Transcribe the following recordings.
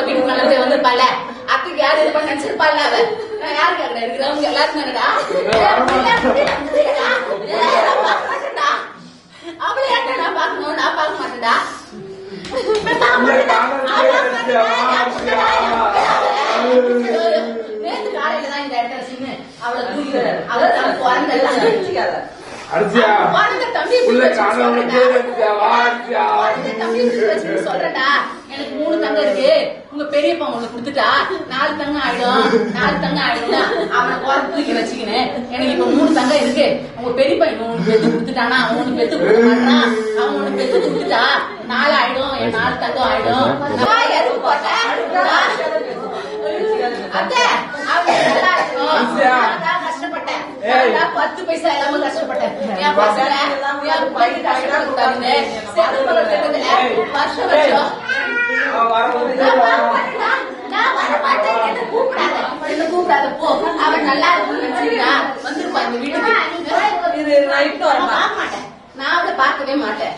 அப்படின்னு கணக்கு வந்து பல அத்துக்கு யாரு இது பண்ண நினைச்சிருப்பாள் நான் யாரு கேக்குறா இருக்கிறவங்க? எல்லாரும் தானடா அவளை நான் பாக்கணும் நான் பாக்க மாட்டேன்டா. இந்த இடத்துல சின்ன அவளை தூக்கிட்டு அவளை தான் குழந்தை. அடிச்சியா தம்பி சொல்றேன்டா. எனக்கு மூணு தங்கம் இருக்கு. உங்க பெரியப்பா ஒண்ணு கொடுத்துட்டா நாலு தங்கம் ஆயிடும். நாலு தங்கம் ஆயிடும் அவனை தூக்கி வச்சுக்கினேன். எனக்கு இப்ப மூணு தங்கம் இருக்கு. உங்க பெரியப்பா இன்னும் ஒண்ணு பெத்து கொடுத்துட்டானா? அவன் ஒண்ணு பெத்து கொடுக்க மாட்டான் அவன் ஒண்ணு பெத்து கொடுத்துட்டா? நாலு ஆயிடும். என் நாலு தங்கம் ஆயிடும். எதுக்கு போட்டேன் அத்தை நல்லா இருக்கும் பத்து பைசா இல்லாம கஷ்டப்பட்டேன். என் பசங்க என் பையன் வருஷம் வருஷம் அவன் நல்லா நினைச்சிருந்தா, வந்திருப்பா இந்த வீட்டுக்கு. மாட்டேன். நான் அவளை பார்க்கவே மாட்டேன்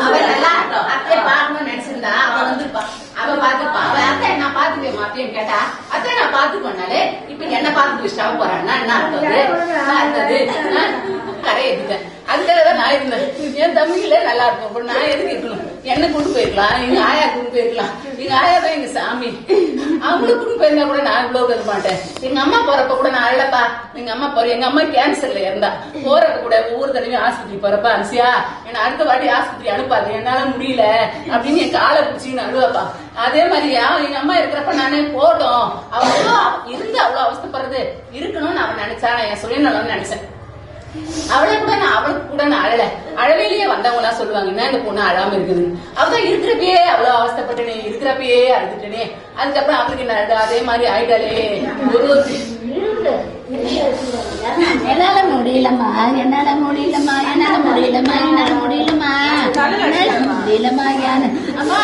அவ நல்லா அத்தையை பார்க்கணும்னு நினைச்சிருந்தா அவ வந்திருப்பா அவ பாத்துப்பா அவ அத்தை நான் பாத்துக்கவே மாட்டேன்னு கேட்டா அத்தை நான் பாத்துக்கோனாலே இப்ப என்ன பாத்துட்டு போறான்னா என்ன அர்த்தம் என்ன அர்த்தது கடை நான் இருந்தேன். என் தம்பிகளே நல்லா இருக்கும். அப்புறம் நான் எதுக்கு இருக்கணும்? என்ன கொண்டு போயிருக்கலாம். எங்க ஆயா கொண்டு போயிருக்கலாம். எங்க ஆயா தான் எங்க சாமி. அவங்களுக்கு கொண்டு போயிருந்தா கூட நான் இவ்வளவு இருக்க மாட்டேன் எங்க அம்மா போறப்ப கூட நான் இல்லப்பா எங்க அம்மா போற எங்க அம்மா கேன்சர்ல இருந்தா. போறப்ப கூட ஒவ்வொரு தடவையும் ஆஸ்பத்திரி போறப்ப அன்சியா என்ன அடுத்த வாட்டி ஆஸ்பத்திரி அனுப்பாது என்னால முடியல அப்படின்னு என் காலை பிடிச்சின்னு அழுவாப்பா. அதே மாதிரியா எங்க அம்மா இருக்கிறப்ப நானே போட்டோம். அவ்வளோ இருந்து அவ்வளவு அவஸ்தைப்படுறது இருக்கணும்னு அவன் நினைச்சா நான் என் சுயநலம்னு நினைச்சேன். அவளை கூட நான் அவளுக்கு கூட நான் அழல. அழவிலேயே வந்தவங்க சொல்லுவாங்க என்ன இந்த பொண்ணு அழாம இருக்குது? அவதான் இருக்கிறப்பயே அவ்வளவு அவஸ்தைப்பட்டனே இருக்கிறப்பயே அழுதுட்டனே. அதுக்கப்புறம் அவளுக்கு என்ன அழுது? அதே மாதிரி ஆயிட்டாலே ஒரு ஒரு என்னால முடியலம்மா என்னால முடியலம்மா என்னால முடியலம்மா என்னால முடியலம்மா. என்னால முடியலம்மா யானை அம்மா.